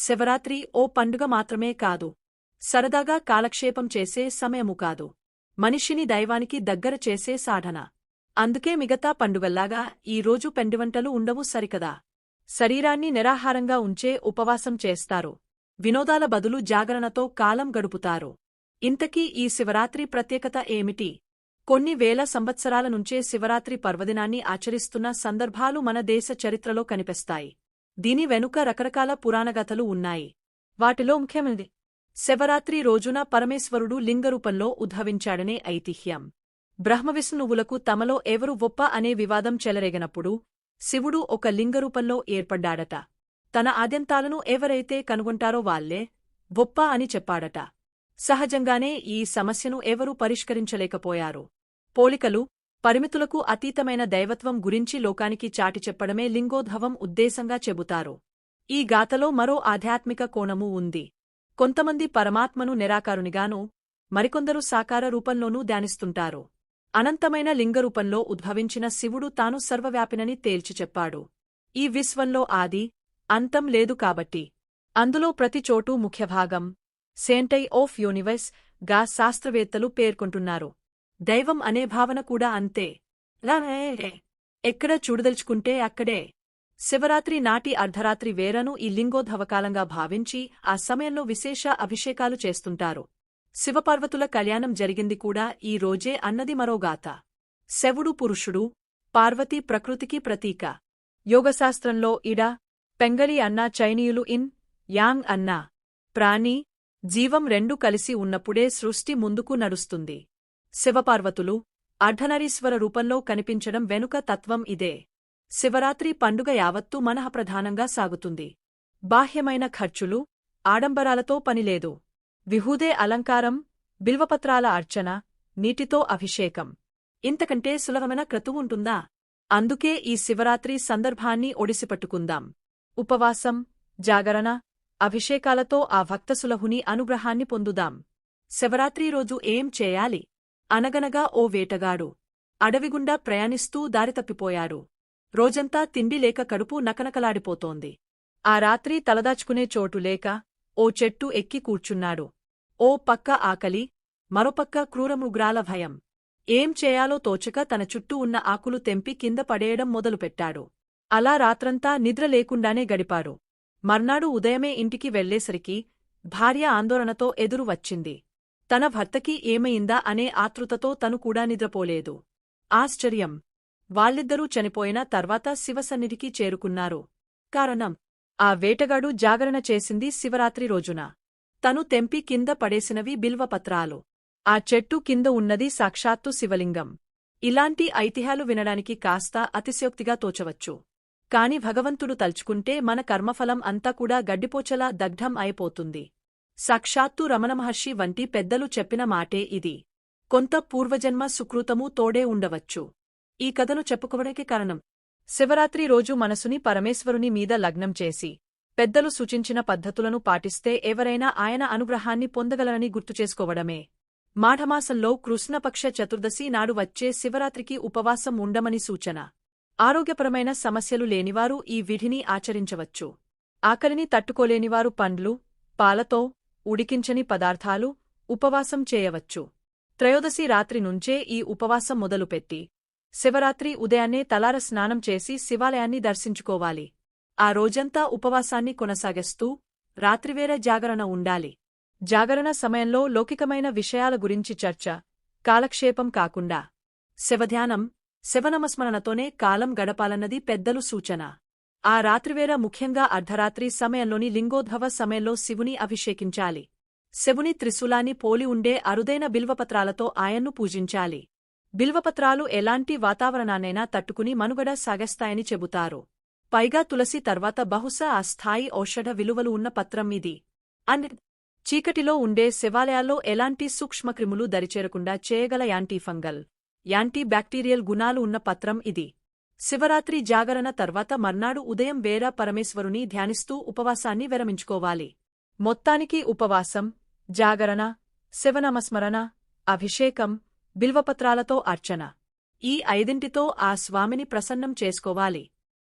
శివరాత్రి ఓ పండుగ మాత్రమే కాదు. సరదాగా కాలక్షేపం చేసే సమయము కాదు. మనిషిని దైవానికి దగ్గర చేసే సాధన. అందుకే మిగతా పండుగల్లాగా ఈ రోజు పెండివంటలు ఉండవు సరికదా. శరీరాన్ని నిరాహారంగా ఉంచే ఉపవాసం చేస్తారు. వినోదాల బదులు జాగరణతో కాలం గడుపుతారు. ఇంతకీ ఈ శివరాత్రి ప్రత్యేకత ఏమిటి? కొన్ని వేల సంవత్సరాల నుంచే శివరాత్రి పర్వదినాన్ని ఆచరిస్తున్న సందర్భాలు మన దేశ చరిత్రలో కనిపిస్తాయి. దీని వెనుక రకరకాల పురాణగాథలు ఉన్నాయి. వాటిలో ముఖ్యమైనది శివరాత్రి రోజున పరమేశ్వరుడు లింగరూపంలో ఉద్భవించాడనే ఐతిహ్యం. బ్రహ్మవిష్ణువులకు తమలో ఎవరు ఒప్ప అనే వివాదం చెలరేగినప్పుడు శివుడు ఒక లింగరూపంలో ఏర్పడ్డాడట. తన ఆద్యంతాలను ఎవరైతే కనుగొంటారో వాళ్ళే బొప్ప అని చెప్పాడట. సహజంగానే ఈ సమస్యను ఎవరూ పరిష్కరించలేకపోయారు. పోలికలు పరిమితులకు అతీతమైన దైవత్వం గురించి లోకానికి చాటి చెప్పడమే లింగోద్భవం ఉద్దేశంగా చెబుతారు. ఈ గాథలో మరో ఆధ్యాత్మిక కోణమూ ఉంది. కొంతమంది పరమాత్మను నిరాకారునిగానూ మరికొందరు సాకార రూపంలోనూ ధ్యానిస్తుంటారు. అనంతమైన లింగరూపంలో ఉద్భవించిన శివుడు తాను సర్వవ్యాపినని తేల్చి చెప్పాడు. ఈ విశ్వంలో ఆది అంతం లేదు కాబట్టి. అందులో ప్రతి చోటూ ముఖ్యభాగం సేంటై ఆఫ్ యూనివర్స్గా శాస్త్రవేత్తలు పేర్కొంటున్నారు. దైవం అనే భావన కూడా అంతే. ఎక్కడ చూడదలుచుకుంటే అక్కడే. శివరాత్రి నాటి అర్ధరాత్రి వేరను ఈ లింగోద్భవకాలంగా భావించి ఆ సమయంలో విశేష అభిషేకాలు చేస్తుంటారు. శివపార్వతుల కళ్యాణం జరిగింది కూడా ఈ రోజే అన్నది మరోగాత శవుడు పురుషుడు పార్వతీ ప్రకృతికి ప్రతీక. యోగశాస్త్రంలో ఇడ పెంగలి అన్నా చైనీయులు ఇన్ యాంగ్ అన్నా. ప్రాణి జీవం రెండు కలిసి ఉన్నప్పుడే సృష్టి ముందుకు నడుస్తుంది. శివపార్వతులు అర్ధనరీశ్వర రూపంలో కనిపించడం వెనుక తత్వం ఇదే. శివరాత్రి పండుగ యావత్తూ మనఃప్రధానంగా సాగుతుంది. బాహ్యమైన ఖర్చులు ఆడంబరాలతో పనిలేదు విహూదే అలంకారం బిల్వపత్రాల అర్చన నీటితో అభిషేకం. ఇంతకంటే సులభమైన క్రతువుంటుందా అందుకే ఈ శివరాత్రి సందర్భాన్ని ఒడిసిపట్టుకుందాం. ఉపవాసం జాగరణ అభిషేకాలతో ఆ భక్తసులహుని అనుగ్రహాన్ని పొందుదాం. శివరాత్రి రోజు ఏం చేయాలి? అనగనగా ఓ వేటగాడు. అడవిగుండా ప్రయాణిస్తూ దారితప్పిపోయాడు రోజంతా తిండి లేక కడుపు నకనకలాడిపోతోంది. ఆ రాత్రి తలదాచుకునే చోటు లేక ఓ చెట్టు ఎక్కి కూర్చున్నాడు. ఓ పక్క ఆకలి మరోపక్క క్రూరమృగ్రాల భయం. ఏం చేయాలో తోచక తన చుట్టూ ఉన్న ఆకులు తెంపి కింద పడేయడం మొదలుపెట్టాడు. అలా రాత్రంతా నిద్ర లేకుండానే గడిపారు. మర్నాడు ఉదయమే ఇంటికి వెళ్ళేసరికి భార్య ఆందోళనతో ఎదురు వచ్చింది. తన భర్తకి ఏమయిందా అనే ఆతృతతో తను కూడా నిద్రపోలేదు. ఆశ్చర్యం. వాళ్ళిద్దరూ చనిపోయిన తర్వాత శివసన్నిధికి చేరుకున్నారు. కారణం. ఆ వేటగాడు జాగరణ చేసింది శివరాత్రి రోజున. తను తెంపి కింద పడేసినవి బిల్వపత్రాలు. ఆ చెట్టు కింద ఉన్నది సాక్షాత్తు శివలింగం. ఇలాంటి ఐతిహ్యాలు వినడానికి కాస్త అతిశయోక్తిగా తోచవచ్చు. కాని భగవంతుడు తల్చుకుంటే మన కర్మఫలం అంతా కూడా గడ్డిపోచలా దగ్ధం అయిపోతుంది. సాక్షాత్తు రమణమహర్షి వంటి పెద్దలు చెప్పిన మాటే ఇది. కొంత పూర్వజన్మ సుకృతమూ తోడే ఉండవచ్చు. ఈ కథను చెప్పుకోవడానికి కారణం. శివరాత్రి రోజు మనసుని పరమేశ్వరుని మీద లగ్నం చేసి పెద్దలు సూచించిన పద్ధతులను పాటిస్తే ఎవరైనా ఆయన అనుగ్రహాన్ని పొందగలరని గుర్తుచేసుకోవడమే మాఘమాసంలో కృష్ణపక్ష చతుర్దశి నాడు వచ్చే శివరాత్రికి ఉపవాసం ఉండమని సూచన. ఆరోగ్యపరమైన సమస్యలు లేనివారు ఈ విధిని ఆచరించవచ్చు. ఆకలిని తట్టుకోలేనివారు పండ్లు పాలతో ఉడికించని పదార్థాలు ఉపవాసం చేయవచ్చు. త్రయోదశి రాత్రి నుంచే ఈ ఉపవాసం మొదలుపెట్టి శివరాత్రి ఉదయాన్నే తలార స్నానం చేసి శివాలయాన్ని దర్శించుకోవాలి. ఆ రోజంతా ఉపవాసాన్ని కొనసాగిస్తూ రాత్రివేళ జాగరణ ఉండాలి. జాగరణ సమయంలో లౌకికమైన విషయాల గురించి చర్చ కాలక్షేపం కాకుండా శివధ్యానం శివనమస్మరణతోనే కాలం గడపాలన్నది పెద్దలు సూచన. ఆ రాత్రివేళ ముఖ్యంగా అర్ధరాత్రి సమయంలోని లింగోద్భవ సమయంలో శివుని అభిషేకించాలి. శివుని త్రిశూలాన్ని పోలి ఉండే అరుదైన బిల్వపత్రాలతో ఆయన్ను పూజించాలి. బిల్వపత్రాలు ఎలాంటి వాతావరణాన్నైనా తట్టుకుని మనుగడ సాగస్తాయని చెబుతారు. పైగా తులసి తర్వాత బహుశా ఆ స్థాయి ఔషధ విలువలు ఉన్న పత్రం ఇది. అన్ చీకటిలో ఉండే శివాలయాల్లో ఎలాంటి సూక్ష్మక్రిములు దరిచేరకుండా చేయగల యాంటీ ఫంగల్ యాంటీ బ్యాక్టీరియల్ గుణాలు ఉన్న పత్రం ఇది. శివరాత్రి జాగరణ తర్వాత మర్నాడు ఉదయం వేరా పరమేశ్వరుని ధ్యానిస్తూ ఉపవాసాన్ని విరమించుకోవాలి. మొత్తానికి ఉపవాసం జాగరణ శివనమస్మరణ అభిషేకం బిల్వపత్రాలతో అర్చన. ఈ ఐదింటితో ఆ స్వామిని ప్రసన్నం చేసుకోవాలి.